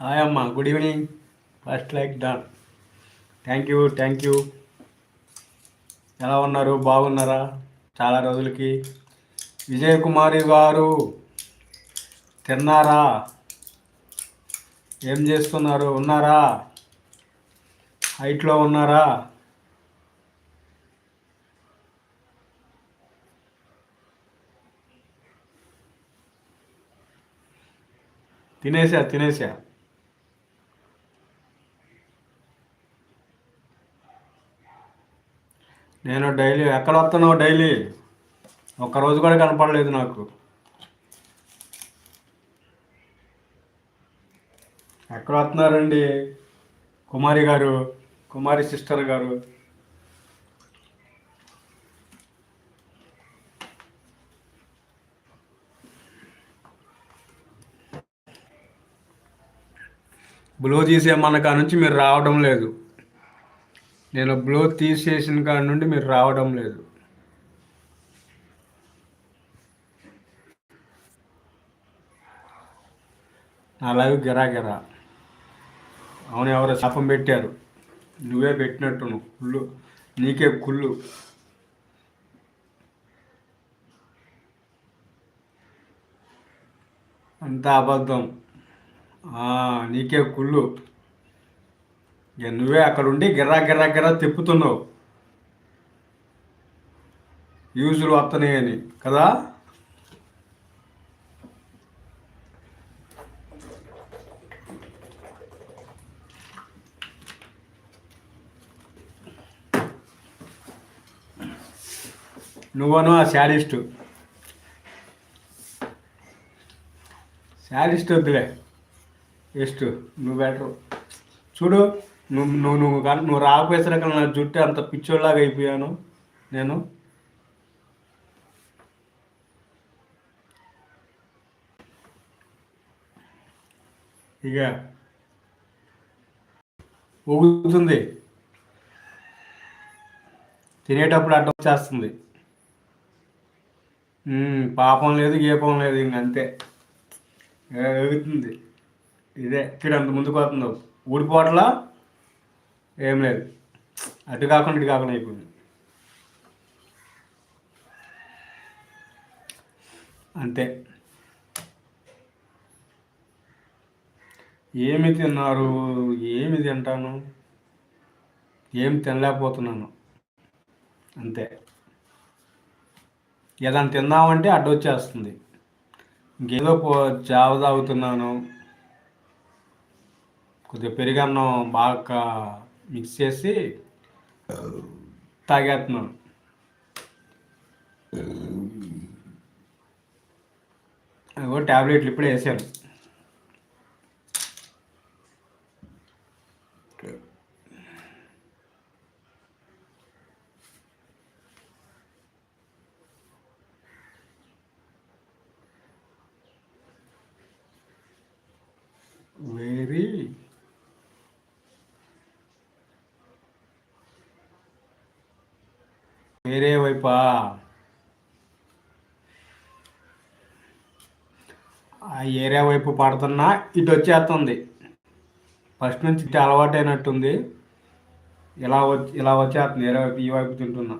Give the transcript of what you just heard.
Hi అమ్మ good evening first like done thank you thank you ఎలా ఉన్నారు? బాగున్నారా? చాలా రోజులకి. విజయ్ కుమారి గారు తిన్నారా? ఏం చేస్తున్నారు? ఉన్నారా? హైట్లో ఉన్నారా? తినేసా తినేసా. నేను డైలీ ఎక్కడ వస్తున్నావు డైలీ? ఒక్కరోజు కూడా కనపడలేదు నాకు. ఎక్కడ వస్తున్నారండి? కుమారి గారు కుమారి సిస్టర్ గారు. బ్లో తీసేయమన్న కాడ నుంచి మీరు రావడం లేదు. నేను బ్లో తీసేసిన కాడ నుండి మీరు రావడం లేదు. నా లైవ్ గిరా గిరా. అవును ఎవరో శాపం పెట్టారు. నువ్వే పెట్టినట్టు కుళ్ళు. నీకే కుళ్ళు. అంత అబద్ధం. నీకే కుళ్ళు. ఇక నువ్వే అక్కడ ఉండి గిర్రా గిర్రా గిర్రా తిప్పుతున్నావు. యూజులు వస్తున్నాయని కదా? నువ్వను ఆ శారీస్టు శాడిస్ట్ వద్దులే. ఎస్ట్ నువ్వు బెటర్. చూడు. నువ్వు నువ్వు నువ్వు కానీ నువ్వు రాకపోయేసరికి నా జుట్టు అంత పిచ్చోళ్ళలాగా అయిపోయాను నేను. ఇక ఊగుతుంది. తినేటప్పుడు అడ్డం వచ్చేస్తుంది. పాపం లేదు గీపం లేదు ఇంక అంతే. ఎగుతుంది ఇదే ఇక్కడ అంత ముందుకు పోతుందో ఊడిపోవట్లా? ఏం లేదు. అటు కాకుండా ఇటు కాకుండా అయిపోయింది. అంతే. ఏమి తిన్నారు? ఏమి తింటాను? ఏం తినలేకపోతున్నాను. అంతే. ఏదైనా తిన్నామంటే అడ్డు వచ్చేస్తుంది. ఇంకేదో పో జావ తాగుతున్నాను. కొద్దిగా పెరిగన్నం బాగా మిక్స్ చేసి తాగేస్తున్నాను అదిగో టాబ్లెట్లు ఇప్పుడే వేసాను వెరీ వేరే వైపా? ఆ ఏరియా వైపు పడుతున్నా ఇటు వచ్చేస్తుంది. ఫస్ట్ నుంచి ఇటు అలవాటైనట్టుంది. ఇలా వచ్చి ఇలా వచ్చేస్తుంది. ఏరియా వైపు ఈ వైపు తింటున్నా.